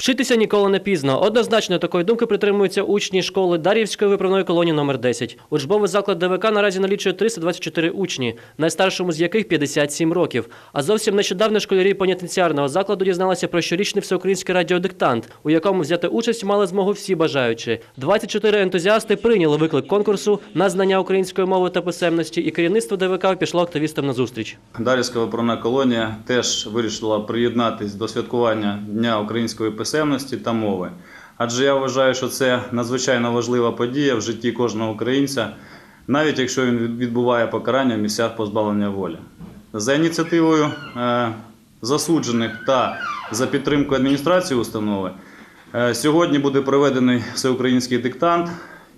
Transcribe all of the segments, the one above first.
Вчитися ніколи не пізно. Однозначно такої думки притримуються учні школи Дар'ївської виправної колонії номер 10. Учбовий заклад ДВК наразі налічує 324 учні, найстаршому з яких 57 років. А зовсім нещодавно школярі пенітенціарного закладу дізналися про щорічний всеукраїнський радіодиктант, у якому взяти участь мали змогу всі бажаючі. 24 ентузіасти прийняли виклик конкурсу на знання української мови та писемності, і керівництво ДВК пішло активістам на зустріч. Дарівська виправна колонія теж вирішила приєднатись до святкування Дня української писемності та мови. Адже я вважаю, що це надзвичайно важлива подія в житті кожного українця, навіть якщо він відбуває покарання в місцях позбавлення волі. За ініціативою е, засуджених та за підтримкою адміністрації установи е, сьогодні буде проведений всеукраїнський диктант,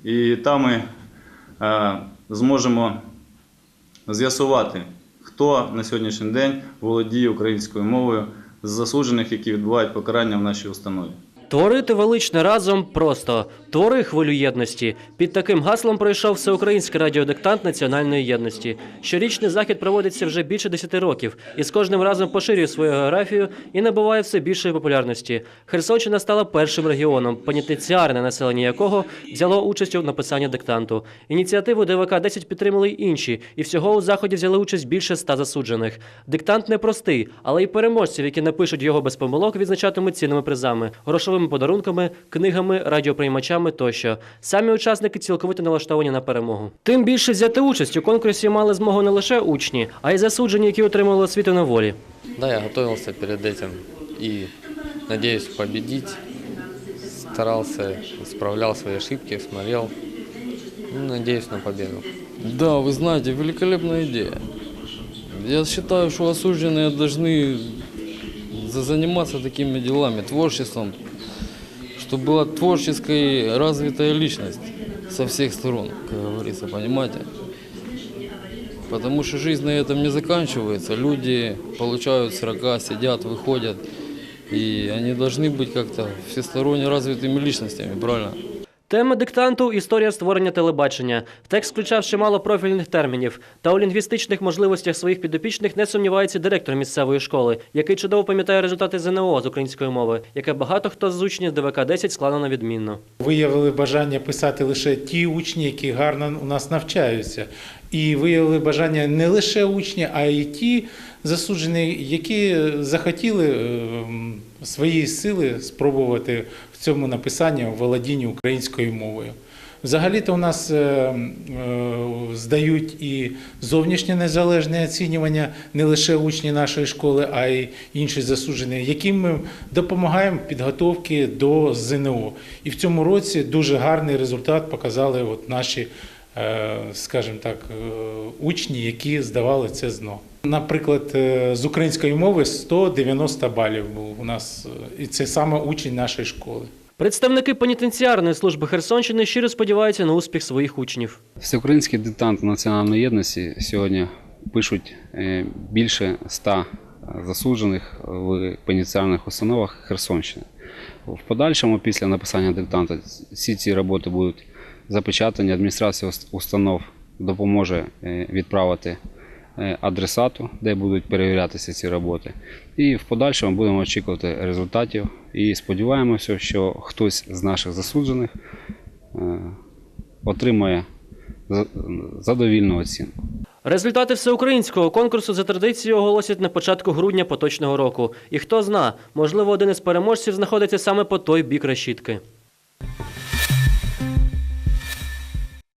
і там ми е, зможемо з'ясувати, хто на сьогоднішній день володіє українською мовою з засуджених, які відбувають покарання в нашій установі. Творити величне разом просто твори хвилю єдності. Під таким гаслом пройшов всеукраїнський радіодиктант національної єдності. Щорічний захід проводиться вже більше 10 років і з кожним разом поширює свою географію і набуває все більшої популярності. Херсонщина стала першим регіоном, пенітенціарне населення якого взяло участь у написанні диктанту. Ініціативу ДВК 10 підтримали й інші, і всього у заході взяли участь більше ста засуджених. Диктант непростий, але й переможців, які напишуть його без помилок, відзначатимуть цінними призами, грошовими подарунками, книгами, радіоприймачами тощо. Самі учасники цілковито налаштовані на перемогу. Тим більше взяти участь у конкурсі мали змогу не лише учні, а й засуджені, які отримали освіту на волі. Да, я готовился перед этим и надеюсь победить. Старался, исправлял свои ошибки, смотрел. Ну, надеюсь на победу. Да, вы знаете, великолепная идея. Я считаю, что осужденные должны за- заниматься такими делами, творчеством, чтобы была творческая развитая личность со всех сторон, как говорится, понимаете? Потому что жизнь на этом не заканчивается. Люди получают срока, сидят, выходят, и они должны быть как-то всесторонне развитыми личностями, правильно? Тема диктанту історія створення телебачення. Текст включав чимало профільних термінів. Та у лінгвістичних можливостях своїх підопічних не сумнівається директор місцевої школи, який чудово пам'ятає результати ЗНО з української мови, яке багато хто з учнів ДВК 10 склано на відмінно. Виявили бажання писати лише ті учні, які гарно у нас навчаються. І виявили бажання не лише учні, а й ті засуджені, які захотіли ем, свої сили спробувати в цьому написанні володінні українською мовою. Взагалі-то у нас е, е, здають і зовнішнє незалежне оцінювання не лише учні нашої школи, а й інші засуджені, яким ми допомагаємо в підготовці до ЗНО. І в цьому році дуже гарний результат показали от наші, е, скажімо так, е, учні, які здавали це ЗНО. Наприклад, е, з української мови 190 балів був у нас, е, і це саме учень нашої школи. Представники пенітенціарної служби Херсонщини щиро сподіваються на успіх своїх учнів. Всеукраїнський диктант національної єдності сьогодні пишуть е, більше ста засуджених в пеніціарних установах Херсонщини. В подальшому, після написання диктанту, всі ці роботи будуть запечатані. Адміністрація установ допоможе е, відправити е, адресату, де будуть перевірятися ці роботи. І в подальшому будемо очікувати результатів і сподіваємося, що хтось з наших засуджених е, отримає задовільну оцінку. Результати всеукраїнського конкурсу за традицією оголосять на початку грудня поточного року. І хто зна, можливо, один із переможців знаходиться саме по той бік решітки.